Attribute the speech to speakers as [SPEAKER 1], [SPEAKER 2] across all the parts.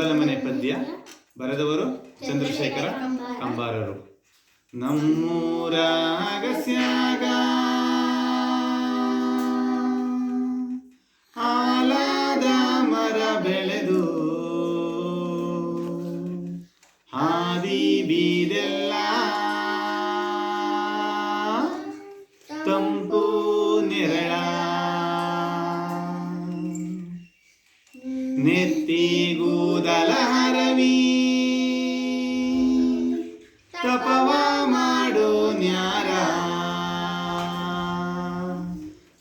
[SPEAKER 1] ಮೊದಲ ಮನೆ ಪದ್ಯ ಬರೆದವರು ಚಂದ್ರಶೇಖರ ಕಂಬಾರರು. ನಮ್ಮೂರ ಸ್ಯಾಗ. ಆಲದ ಮರ ಬೆಳೆದು ಹಾದಿ ಬೀದೆಲ್ಲ ನೆತ್ತಿಗೂದಲ ಹರವಿ ತಪವ ಮಾಡೋ ನ್ಯಾರ.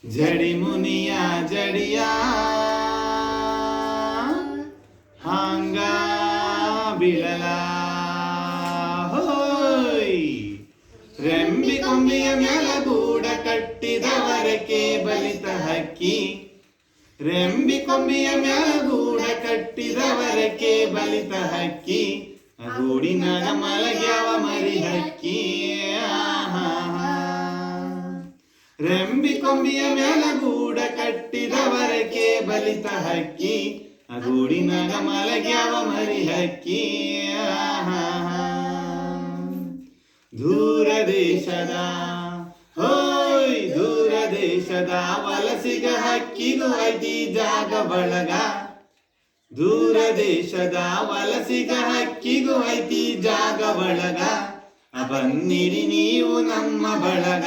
[SPEAKER 1] ಜಡಿ ಮುನಿಯ ಜಡಿಯ. ಹಾಂಗ ಬಿಳಲ ಹೋಯ್. ರೆಂಬಿ ಕೊಂಬಿಯ ಮ್ಯಾಲ ಗೂಡ ಕಟ್ಟಿದವರಕ್ಕೆ ಬಲಿತ ಹಕ್ಕಿ. ರೆಂಬಿ ಕೊಂಬಿಯ ಮ್ಯಾಗೂಡ ಕಟ್ಟಿದವರಕ್ಕೆ ಬಲಿತ ಹಕ್ಕಿ ಗೂಡಿನಾಗ ಮಲಗ್ಯಾವ ಮರಿ ಹಕ್ಕಿ. ರೆಂಬಿ ಕೊಂಬಿಯ ಮ್ಯಾಲ ಗೂಡ ಕಟ್ಟಿದವರಕ್ಕೆ ಬಲಿತ ಹಕ್ಕಿ ಗೂಡಿನಾಗ ಮಲಗ್ಯಾವ ಮರಿ ಹಕ್ಕಿ. ದೂರ ದೇಶದ ವಲಸಿಗ ಹಕ್ಕಿಗೂ ಐತಿ ಜಾಗ ಬಳಗ. ದೂರ ದೇಶದ ವಲಸಿಗ ಹಕ್ಕಿಗೂ ಐತಿ ಜಾಗ ಬಳಗ. ಬನ್ನಿರಿ ನೀವು ನಮ್ಮ ಬಳಗ.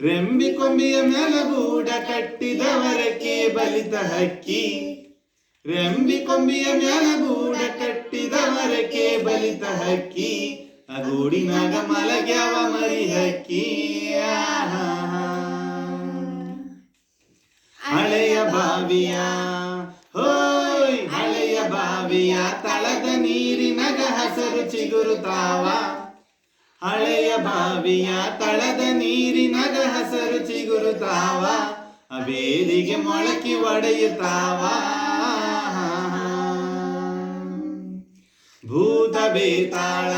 [SPEAKER 1] ರೆಂಬಿ ಕೊಂಬಿಯ ಮೇಲಗೂಡ ಕಟ್ಟಿದವರಕ್ಕೆ ಬಲಿತ ಹಕ್ಕಿ. ರೆಂಬಿ ಕೊಂಬಿಯ ಮೆಲಗೂಡ ಕಟ್ಟಿದವರಕ್ಕೆ ಬಲಿತ ಹಕ್ಕಿ. ಆ ಗೂಡಿನಾಗ ಮಲಗ್ಯಾವ ಮರಿ ಹಕ್ಕಿಯ. ಹಳೆಯ ಬಾವಿಯ. ಹೋಯ್, ಹಳೆಯ ಬಾವಿಯ ತಳದ ನೀರಿನಗ ಹಸರು ಚಿಗುರುತಾವ. ಹಳೆಯ ಬಾವಿಯ ತಳದ ನೀರಿನಗ ಹಸರು ಚಿಗುರುತಾವ. ಬೇರಿಗೆ ಮೊಳಕೆ ಒಡೆಯುತ್ತಾವ ಭೂತ ಬೇತಾಳ.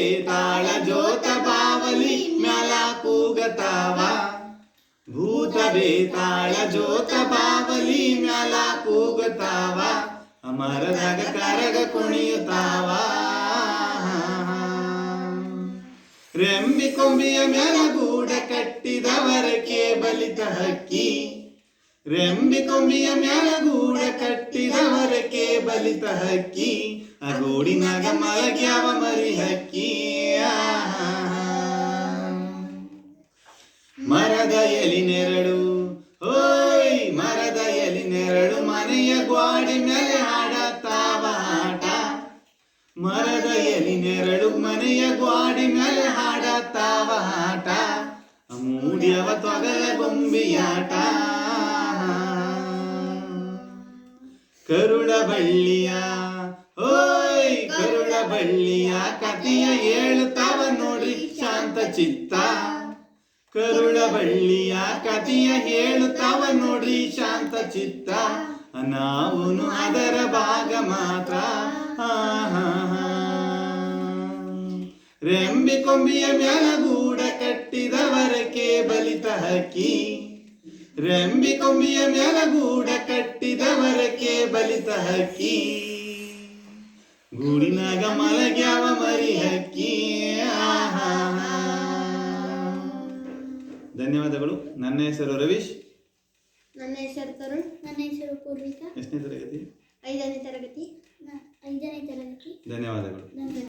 [SPEAKER 1] ಬೇತಾಳ ಜೋತ ಬಾವಲಿ ಮ್ಯಾಲ ಕೂಗತಾವ. ಭೂತ ಬೇತಾಳ ಜೋತ ಬಾವಲಿ ಮ್ಯಾಲ ಕೂಗತಾವ. ಅಮರದಾಗ ಕರಗ ಕುಣಿಯುತ್ತಾವ. ರೆಂಬಿ ಕೊಂಬಿಯ ಮ್ಯಾಲ ಗೂಡ ಕಟ್ಟಿದವರಕ್ಕೆ ಬಲಿತ ಹಕ್ಕಿ. ರೆಂಬಿ ಕೊಂಬಿಯ ಮ್ಯಾಲ ಗೂಡ ಕಟ್ಟಿದವರಕ್ಕೆ ಬಲಿತ ಹಕ್ಕಿ, ಆ ಗೂಡಿನಾಗ ಮಲಗ್ಯಾವ ಮರಿ ಹಕ್ಕಿ. ಮರದ ಎಲಿ ನೆರಳು, ಓಯ್, ಮರದ ಎಲಿ ನೆರಳು, ಮನೆಯ ಗ್ವಾಡಿ ಮೇಲೆ ಹಾಡತ್ತಾವ ಆಟ. ಮರದ ಎಲಿ ನೆರಳು, ಮನೆಯ ಗ್ವಾಡಿ ಮೇಲೆ ಹಾಡತ್ತಾವ ಆಟ. ಮೂಡಿಯವ ತೊಗಲ ಗೊಂಬಿಯಾಟ. ಕರುಳ ಬಳ್ಳಿಯ ಓಯ್ ಕರುಳ ಬಳ್ಳಿಯ ಕಥೆಯ ಹೇಳ್ತಾವ ನೋಡ್ರಿ ಶಾಂತ ಚಿತ್ತ. ಕರುಳ ಬಳ್ಳಿಯ ಕಥೆಯ ಹೇಳುತ್ತಾವ ನೋಡ್ರಿ ಶಾಂತ ಚಿತ್ತ. ನಾವು ಅದರ ಭಾಗ ಮಾತ್ರ. ರೆಂಬಿ ಕೊಂಬಿಯ ಮ್ಯಾಲ ಗೂಡ ಕಟ್ಟಿದವರಕ್ಕೆ ಬಲಿತ ಹಕ್ಕಿ. ರೆಂಬಿ ಕೊಂಬಿಯ ಮ್ಯಾಲ ಗೂಡ ಕಟ್ಟಿದವರಕ್ಕೆ ಬಲಿತ ಹಕ್ಕಿ ಗೂಡಿನಾಗ ಮಲಗ್ಯಾವ ಮರಿ ಹಕ್ಕಿ. ಧನ್ಯವಾದಗಳು. ನನ್ನ ಹೆಸರು ರವೀಶ್.
[SPEAKER 2] ನನ್ನ ಹೆಸರು ತರುಣ್.
[SPEAKER 3] ನನ್ನ ಹೆಸರು ಪೂರ್ವಿಕಾ.
[SPEAKER 1] ಎಷ್ಟನೇ ತರಗತಿ?
[SPEAKER 2] ಐದನೇ ತರಗತಿ.
[SPEAKER 3] ಐದನೇ ತರಗತಿ.
[SPEAKER 1] ಧನ್ಯವಾದಗಳು.